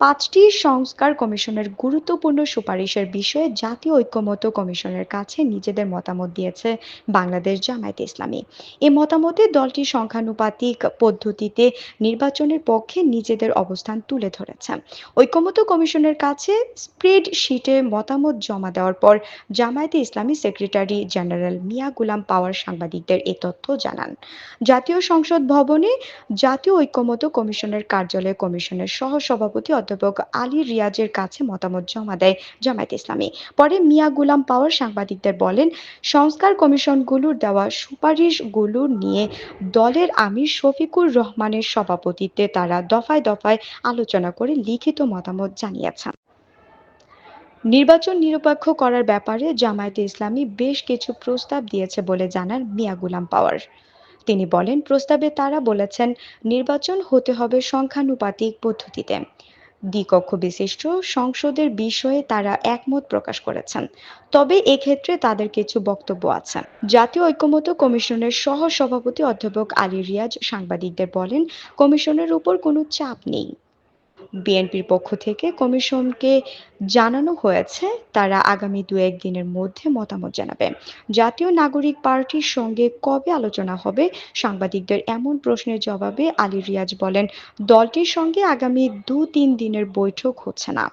পাঁচটি সংস্কার কমিশনের গুরুত্বপূর্ণ সুপারিশের বিষয়ে জাতীয় ঐক্যমত্য কমিশনের কাছে নিজেদের মতামত দিয়েছে বাংলাদেশ জামায়াতে ইসলামী। এ মতামতে দলটি সংখ্যানুপাতিক পদ্ধতিতে নির্বাচনের পক্ষে নিজেদের অবস্থান তুলে ধরেছে। ঐক্যমত্য কমিশনের কাছে স্প্রেড শিটে মতামত জমা দেওয়ার পর জামায়াতে ইসলামী সেক্রেটারি জেনারেল মিয়া গুলাম পাওয়ার সাংবাদিকদের এ তথ্য জানান। জাতীয় সংসদ ভবনে জাতীয় ঐক্যমত্য কমিশনের কার্যালয়ে কমিশনের সহ সভাপতি অধ্যাপক আলী রিয়াজের কাছে মতামত জমা দেয় জামায়াত ইসলামী। পরে মিয়া গুলাম পাওয়ার সাংবাদিকদের বলেন, সংস্কার কমিশনগুলোর দেওয়া সুপারিশগুলো নিয়ে দলের আমির শফিকুর রহমানের সভাপতিত্বে তারা দফায় দফায় আলোচনা করে লিখিত মতামত জানিয়েছেন। নির্বাচন নিরপেক্ষ করার ব্যাপারে জামায়াতে ইসলামী বেশ কিছু প্রস্তাব দিয়েছে বলে জানান মিয়া গুলাম পাওয়ার। তিনি বলেন, প্রস্তাবে তারা বলেছেন, নির্বাচন হতে হবে সংখ্যানুপাতিক পদ্ধতিতে। দ্বিকক্ষ বিশিষ্ট সংসদের বিষয়ে তারা একমত প্রকাশ করেছেন। তবে এক্ষেত্রে তাদের কিছু বক্তব্য আছে। জাতীয় ঐক্যমত্য কমিশনের সহ সভাপতি অধ্যাপক আলী রিয়াজ সাংবাদিকদের বলেন, কমিশনের উপর কোনো চাপ নেই। বিএনপির পক্ষ থেকে কমিশনকে জানানো হয়েছে, তারা আগামী দু একদিনের মধ্যে মতামত জানাবে। জাতীয় নাগরিক পার্টির সঙ্গে কবে আলোচনা হবে? সাংবাদিকদের এমন প্রশ্নের জবাবে আলী রিয়াজ বলেন, দলটির সঙ্গে আগামী দু তিন দিনের বৈঠক হচ্ছে না।